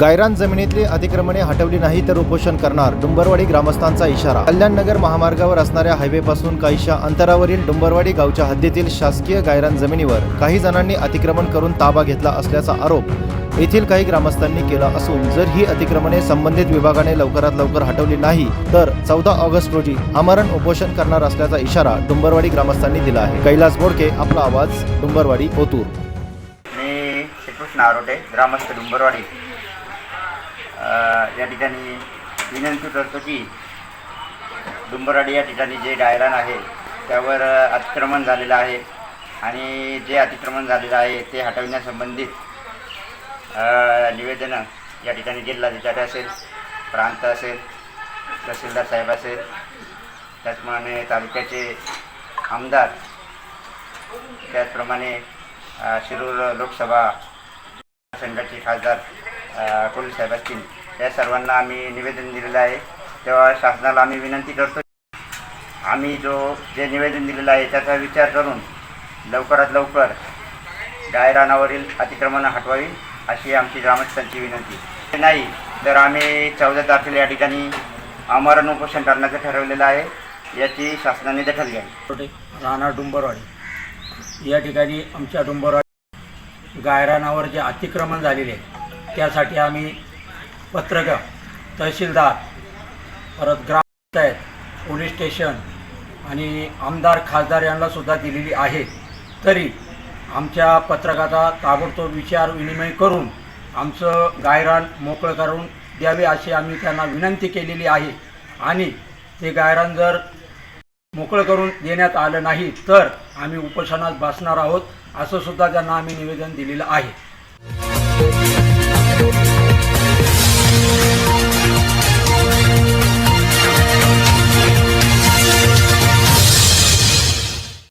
गायरान जमिनीतली अतिक्रमणे हटवली नाही तर उपोषण करणार डुंबरवाडी ग्रामस्थांचा इशारा. कल्याणनगर महामार्गावर असणाऱ्या हायवेपासून काहीशा अंतरावरील डुंबरवाडी गावच्या हद्दीतील शासकीय गायरान जमिनीवर काही जणांनी अतिक्रमण करून ताबा घेतला असल्याचा आरोप येथील काही ग्रामस्थांनी केला असून जर ही अतिक्रमणे संबंधित विभागाने लवकरात लवकर हटवली नाही तर चौदा ऑगस्ट रोजी आमरण उपोषण करणार असल्याचा इशारा डुंबरवाडी ग्रामस्थांनी दिला आहे. कैलास बोडके आपला आवाज डुंबरवाडी ओतूर. मी श्रीकृष्ण आरोटे ग्रामस्थ डुंबरवाडी. या ठिकाणी विनंती करतो की डुंबराडी या ठिकाणी जे गायरान आहे त्यावर अतिक्रमण झालेलं आहे आणि जे अतिक्रमण झालेलं आहे ते हटविण्यासंबंधित अ, निवेदनं या ठिकाणी जिल्हाधिकारी असेल प्रांत असेल तहसीलदार साहेब असेल त्याचप्रमाणे तालुक्याचे आमदार त्याचप्रमाणे शिरूर लोकसभा संघाचे खासदार अ, साहेब असतील या सर्वांना आम्ही निवेदन दिलेलं आहे. तेव्हा शासनाला आम्ही विनंती करतो आम्ही जो जे निवेदन दिलेलं आहे त्याचा विचार करून लवकरात लवकर गायरानावरील अतिक्रमणं हटवावी अशी आमची ग्रामस्थांची विनंती. नाही तर आम्ही चौदा तारखेला या ठिकाणी आमरण उपोषण करण्याचं ठरवलेलं आहे. याची शासनाने दखल घ्यावी. छोटे राहणार डुंबरवाडी. या ठिकाणी आमच्या डुंबरवाडी गायरानावर जे अतिक्रमण झालेले आहे त्यासाठी आम्ही पत्रकं तहसीलदार परत ग्रामपंचायत पोलीस स्टेशन आणि आमदार खासदार यांनासुद्धा दिलेली आहे. तरी आमच्या पत्रकाचा ताबडतोब विचार विनिमय करून आमचं गायरान मोकळं करून द्यावे अशी आम्ही त्यांना विनंती केलेली आहे. आणि ते गायरान जर मोकळं करून देण्यात आलं नाही तर आम्ही उपोषणात बसणार आहोत असंसुद्धा त्यांना आम्ही निवेदन दिलेलं आहे.